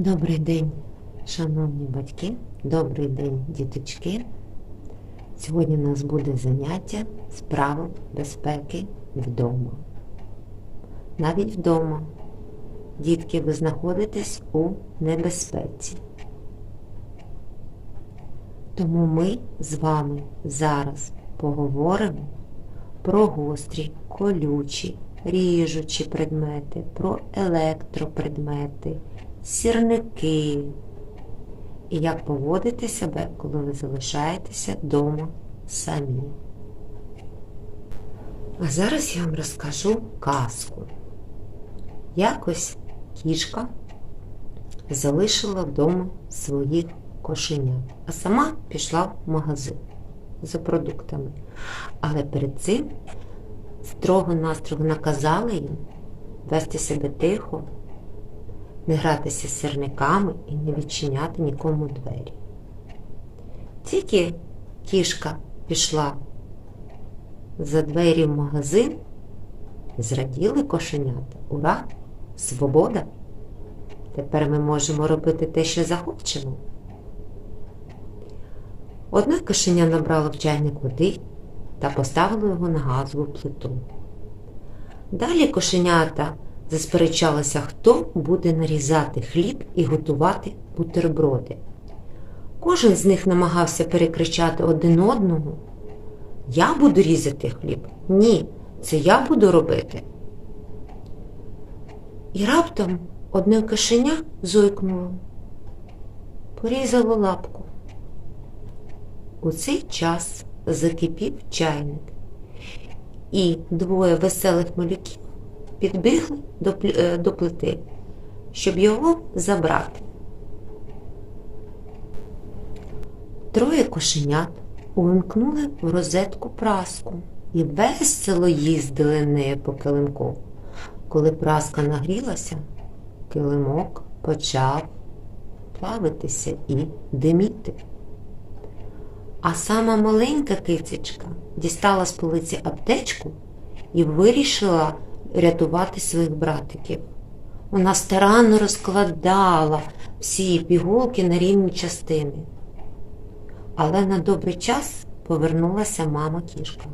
Добрий день, шановні батьки, добрий день, діточки. Сьогодні у нас буде заняття з правил безпеки вдома. Навіть вдома, дітки, ви знаходитесь у небезпеці. Тому ми з вами зараз поговоримо про гострі, колючі, ріжучі предмети, про електропредмети, сірники і як поводити себе, коли ви залишаєтеся вдома самі. А зараз я вам розкажу казку. Якось кішка залишила вдома своїх кошенят, а сама пішла в магазин за продуктами. Але перед цим строго-настрого наказали їм вести себе тихо, не гратися з сірниками і не відчиняти нікому двері. Тільки кішка пішла за двері в магазин, зраділи кошенята. Ура! Свобода! Тепер ми можемо робити те, що захочемо. Одне кошеня набрало в чайник води та поставило його на газову плиту. Далі кошенята засперечалися, хто буде нарізати хліб і готувати бутерброди. Кожен з них намагався перекричати один одного. Я буду різати хліб? Ні, це я буду робити. І раптом одне кишеня зойкнуло, порізало лапку. У цей час закипів чайник, і двоє веселих малюків підбігли до, е, до плити, щоб його забрати. Троє кошенят увімкнули в розетку праску і весело їздили нею по килимку. Коли праска нагрілася, килимок почав плавитися і диміти. А сама маленька кицечка дістала з полиці аптечку і вирішила рятувати своїх братиків. Вона старанно розкладала всі пігулки на рівні частини. Але на добрий час повернулася мама кішка.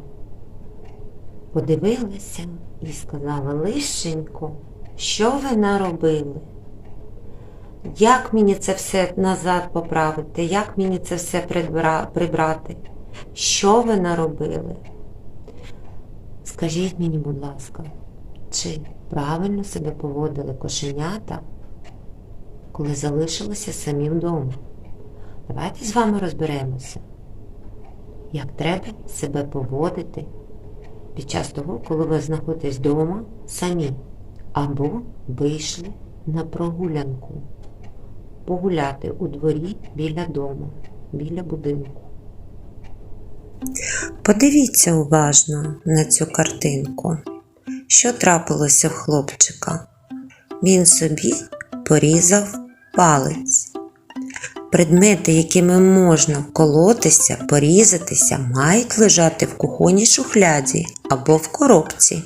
Подивилася і сказала, лишенько, що ви наробили? Як мені це все назад поправити? Як мені це все прибрати? Що ви наробили? Скажіть мені, будь ласка, чи правильно себе поводили кошенята, коли залишилися самі вдома? Давайте з вами розберемося, як треба себе поводити під час того, коли ви знаходитесь вдома самі, або вийшли на прогулянку погуляти у дворі біля дому, біля будинку. Подивіться уважно на цю картинку. Що трапилося в хлопчика? Він собі порізав палець. Предмети, якими можна вколотися, порізатися, мають лежати в кухонній шухляді або в коробці.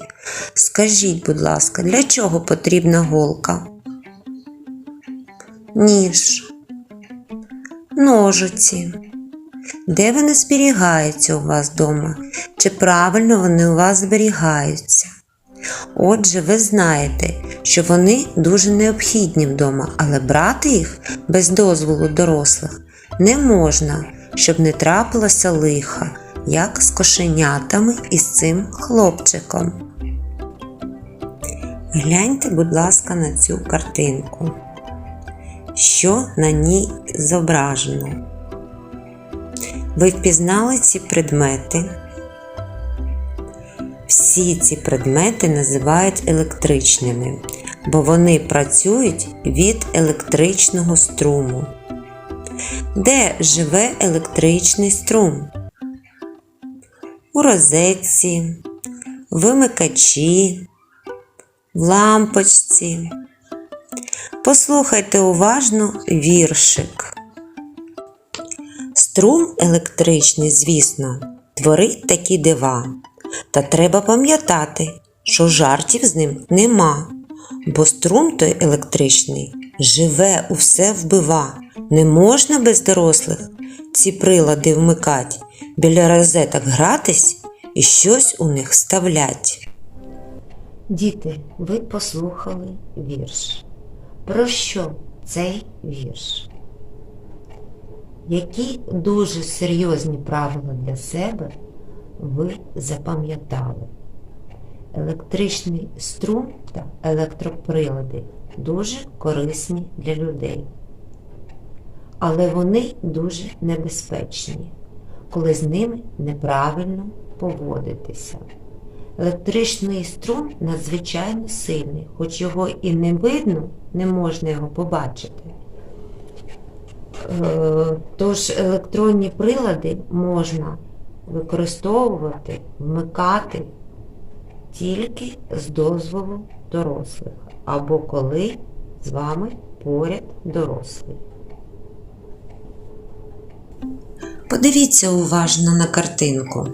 Скажіть, будь ласка, для чого потрібна голка? Ніж, ножиці. Де вони зберігаються у вас вдома? Чи правильно вони у вас зберігаються? Отже, ви знаєте, що вони дуже необхідні вдома, але брати їх без дозволу дорослих не можна, щоб не трапилося лиха, як з кошенятами і з цим хлопчиком. Гляньте, будь ласка, на цю картинку. Що на ній зображено? Ви впізнали ці предмети? Всі ці предмети називають електричними, бо вони працюють від електричного струму. Де живе електричний струм? У розетці, вимикачі, в лампочці. Послухайте уважно віршик. Струм електричний, звісно, творить такі дива. Та треба пам'ятати, що жартів з ним нема, бо струм той електричний живе у все вбива. Не можна без дорослих ці прилади вмикать, біля розеток гратись і щось у них вставлять. Діти, ви послухали вірш. Про що цей вірш? Які дуже серйозні правила для себе ви запам'ятали? Електричний струм та електроприлади дуже корисні для людей. Але вони дуже небезпечні, коли з ними неправильно поводитися. Електричний струм надзвичайно сильний, хоч його і не видно, не можна його побачити. Е, Тож електронні прилади можна використовувати, вмикати тільки з дозволу дорослих, або коли з вами поряд дорослий. Подивіться уважно на картинку.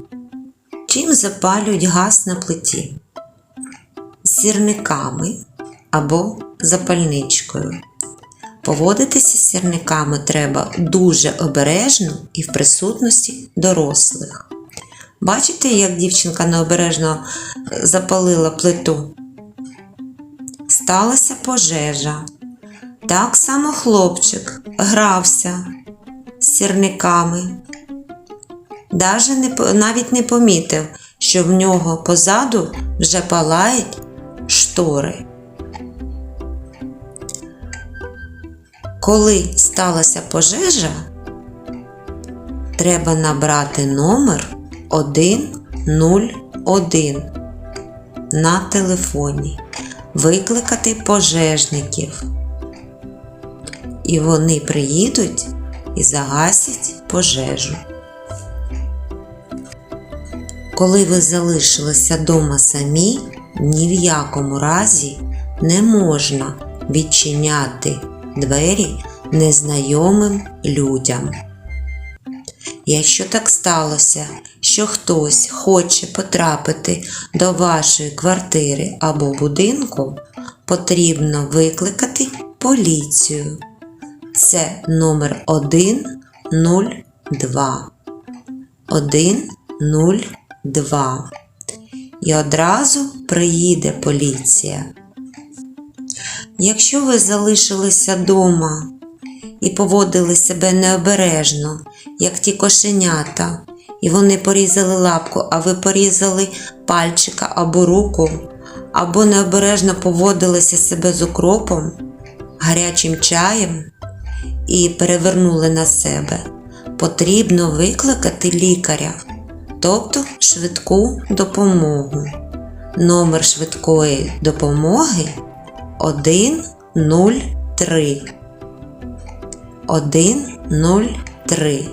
Чим запалюють газ на плиті? Сірниками або запальничкою. Поводитися з сірниками треба дуже обережно і в присутності дорослих. Бачите, як дівчинка необережно е, запалила плиту? Сталася пожежа. Так само хлопчик грався з сірниками. Навіть не помітив, що в нього позаду вже палають штори. Коли сталася пожежа, треба набрати номер 101 на телефоні, викликати пожежників. І вони приїдуть і загасять пожежу. Коли ви залишилися дома самі, ні в якому разі не можна відчиняти двері незнайомим людям. Якщо так сталося, що хтось хоче потрапити до вашої квартири або будинку, потрібно викликати поліцію. Це номер 102. 102. І одразу приїде поліція. Якщо ви залишилися вдома і поводили себе необережно, як ті кошенята, і вони порізали лапку, а ви порізали пальчика або руку, або необережно поводилися себе з укропом, гарячим чаєм і перевернули на себе, потрібно викликати лікаря, тобто швидку допомогу. Номер швидкої допомоги 103. 103.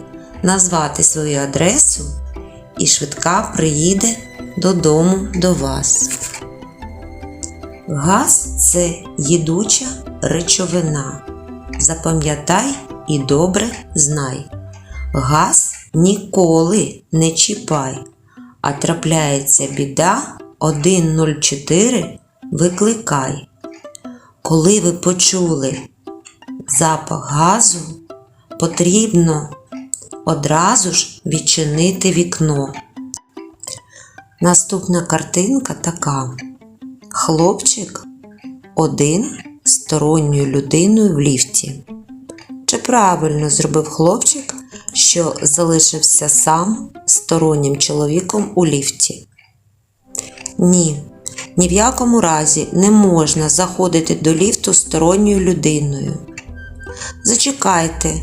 Назвати свою адресу і швидка приїде додому до вас. Газ це їдуча речовина. Запам'ятай і добре знай. Газ ніколи не чіпай, а трапляється біда 104 викликай. Коли ви почули запах газу, потрібно одразу ж відчинити вікно. Наступна картинка така: хлопчик один з сторонньою людиною в ліфті. Чи правильно зробив хлопчик, що залишився сам стороннім чоловіком у ліфті? Ні, ні в якому разі не можна заходити до ліфту сторонньою людиною. Зачекайте,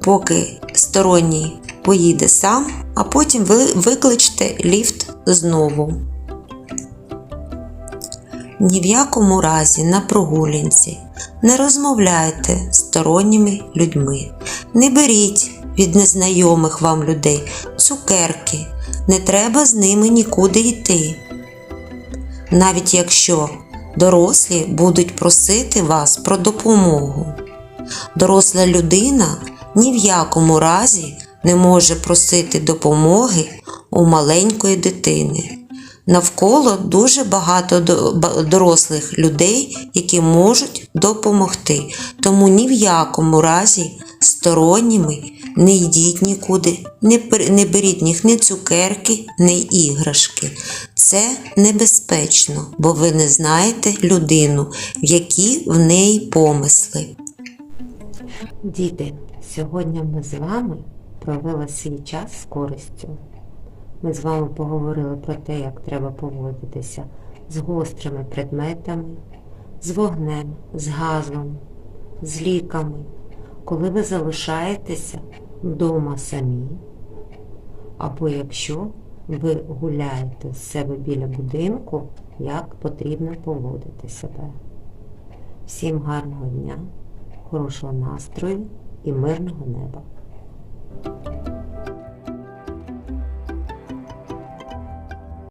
поки сторонній поїде сам, а потім ви викличте ліфт знову. Ні в якому разі на прогулянці не розмовляйте з сторонніми людьми. Не беріть від незнайомих вам людей цукерки, не треба з ними нікуди йти. Навіть якщо дорослі будуть просити вас про допомогу. Доросла людина ні в якому разі не може просити допомоги у маленької дитини. Навколо дуже багато дорослих людей, які можуть допомогти. Тому ні в якому разі сторонніми не йдіть нікуди, не, беріть ні, ні цукерки, ні іграшки. Це небезпечно, бо ви не знаєте людину, в які в неї помисли. Діти, сьогодні ми з вами провели свій час з користю. Ми з вами поговорили про те, як треба поводитися з гострими предметами, з вогнем, з газом, з ліками, коли ви залишаєтеся вдома самі, або якщо ви гуляєте з себе біля будинку, як потрібно поводити себе. Всім гарного дня, хорошого настрою і мирного неба.